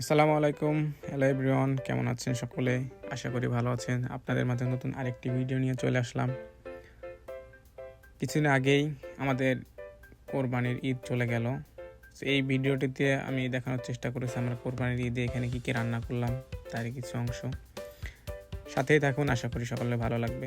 আসসালামু আলাইকুম। Hello everyone কেমন আছেন সকলে? আশা করি ভালো আছেন। আপনাদের মাঝে নতুন আরেকটি ভিডিও নিয়ে চলে আসলাম। কিছুদিন আগেই আমাদের কোরবানির ঈদ চলে গেল। এই ভিডিওটিতে আমি দেখানোর চেষ্টা করেছি আমরা কোরবানির ঈদে এখানে কী কী রান্না করলাম, তারই কিছু অংশ। সাথেই থাকুন, আশা করি সকলে ভালো লাগবে।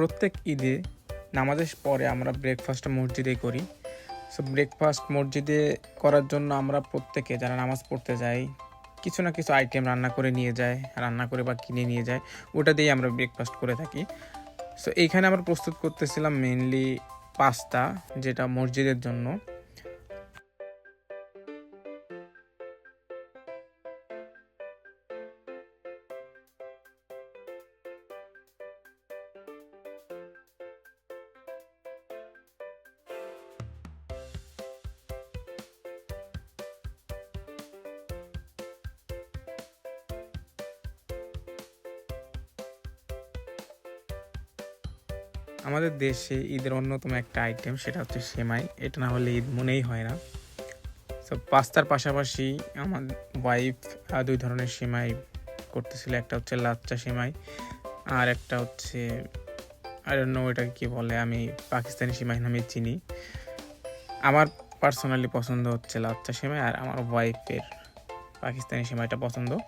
প্রত্যেক ঈদে নামাজের পরে আমরা ব্রেকফাস্ট মসজিদে করি। সো ব্রেকফাস্ট মসজিদে করার জন্য আমরা প্রত্যেকে যারা নামাজ পড়তে যাই কিছু না কিছু আইটেম রান্না করে নিয়ে যায়, রান্না করে বা কিনে নিয়ে যায়, ওটা দিয়েই আমরা ব্রেকফাস্ট করে থাকি। সো এইখানে আমরা প্রস্তুত করতেছিলাম মেনলি পাস্তা যেটা মসজিদের জন্য। আমাদের দেশে ঈদের অন্যতম একটা আইটেম সেটা হচ্ছে সেমাই। এটা না হলে ঈদ মনেই হয় না। তো পাস্তার পাশাপাশি আমার ওয়াইফ দুই ধরনের সেমাই করতেছিল। একটা হচ্ছে লাচ্চা সেমাই আর একটা হচ্ছে আর অন্য ওইটাকে কী বলে, আমি পাকিস্তানি সেমাই নামে চিনি। আমার পার্সোনালি পছন্দ হচ্ছে লাচ্চা সেমাই আর আমার ওয়াইফের পাকিস্তানি সেমাইটা পছন্দ।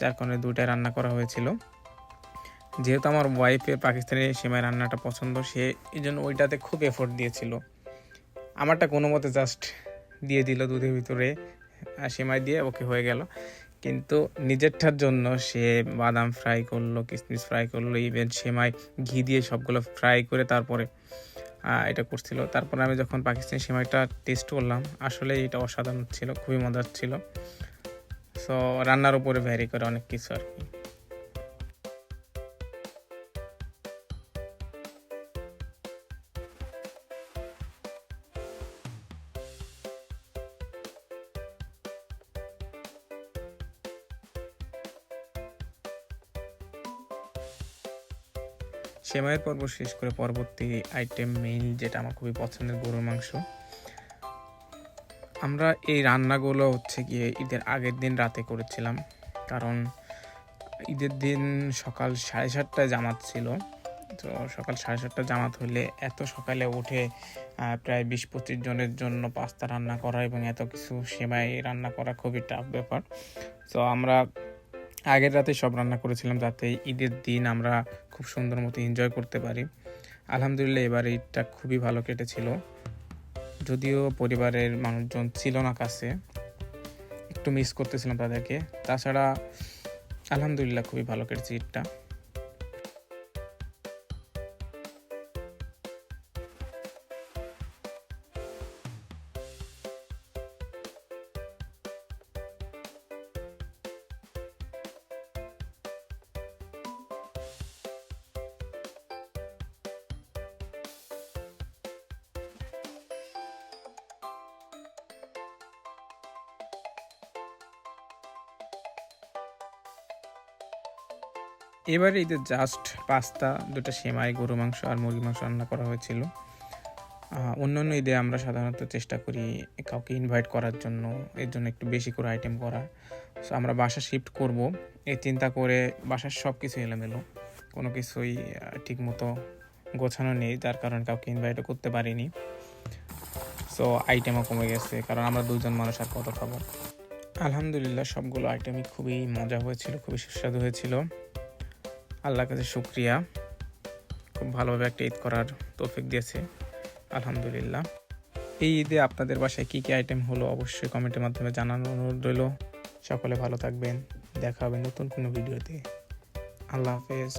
যার কারণে দুইটাই রান্না করা হয়েছিল। যেহেতু আমার ওয়াইফের পাকিস্তানি সেমাই রান্নাটা পছন্দ, সে এই জন্য ওইটাতে খুব এফোর্ট দিয়েছিল। আমারটা কোনো মতে জাস্ট দিয়ে দিল দুধের ভিতরে সেমাই দিয়ে ওকে হয়ে গেল। কিন্তু নিজেরটার জন্য সে বাদাম ফ্রাই করল কিশমিশ ফ্রাই করল ইভেন সেমাই ঘি দিয়ে সবগুলো ফ্রাই করে তারপরে এটা করছিল। তারপরে আমি যখন পাকিস্তানি সেমাইটা টেস্ট করলাম, আসলে এটা অসাধারণ ছিল, খুবই মজার ছিল। সো রান্নার উপরে ভ্যারি করে অনেক কিছু আর কি। সেমাইয়ের পর্ব শেষ করে পরবর্তী আইটেম মেইন যেটা আমার খুবই পছন্দের গরুর মাংস। আমরা এই রান্নাগুলো হচ্ছে গিয়ে ঈদের আগের দিন রাতে করেছিলাম, কারণ ঈদের দিন সকাল সাড়ে সাতটায় জামাত ছিল। তো সকাল সাড়ে সাতটা জামাত হলে এত সকালে উঠে প্রায় বিশ পঁচিশ জনের জন্য পাস্তা রান্না করা এবং এত কিছু সেমাই রান্না করা খুবই টাফ ব্যাপার। তো আমরা আগের রাতে সব রান্না করেছিলাম যাতে ঈদের দিন আমরা খুব সুন্দর মতো এনজয় করতে পারি। আলহামদুলিল্লাহ এবার ঈদটা খুবই ভালো কেটেছিল। যদিও পরিবারের মানুষজন ছিল না কাছে, একটু মিস করতেছিলাম তাদেরকে। তাছাড়া আলহামদুলিল্লাহ খুবই ভালো কেটেছে ঈদটা। এবারে ঈদের জাস্ট পাস্তা দুটো সেমাই, গরু মাংস আর মুরগি মাংস রান্না করা হয়েছিল। অন্যান্য ঈদে আমরা সাধারণত চেষ্টা করি কাউকে ইনভাইট করার জন্য, এর জন্য একটু বেশি করে আইটেম করা। সো আমরা বাসা শিফট করব। এই চিন্তা করে বাসার সব কিছু এলোমেলো। কোনো কিছুই ঠিক মতো গোছানো নেই, যার কারণে কাউকে ইনভাইটও করতে পারিনি। সো আইটেমও কমে গেছে, কারণ আমরা দুজন মানুষ আর কত খাব। আলহামদুলিল্লাহ, সবগুলো আইটেমই খুবই মজা হয়েছিল, খুবই সুস্বাদু হয়েছিল। আল্লাহর কাছে শুক্রিয়া। খুব ভালোভাবে একটা ঈদ করার তৌফিক দিয়েছে। আলহামদুলিল্লাহ। এই ঈদে আপনাদের বাসায় কী কী আইটেম হলো অবশ্যই কমেন্টের মাধ্যমে জানানো অনুরোধ রইল। সকলে ভালো থাকবেন। দেখা হবে নতুন কোনো ভিডিওতে আল্লাহ হাফেজ।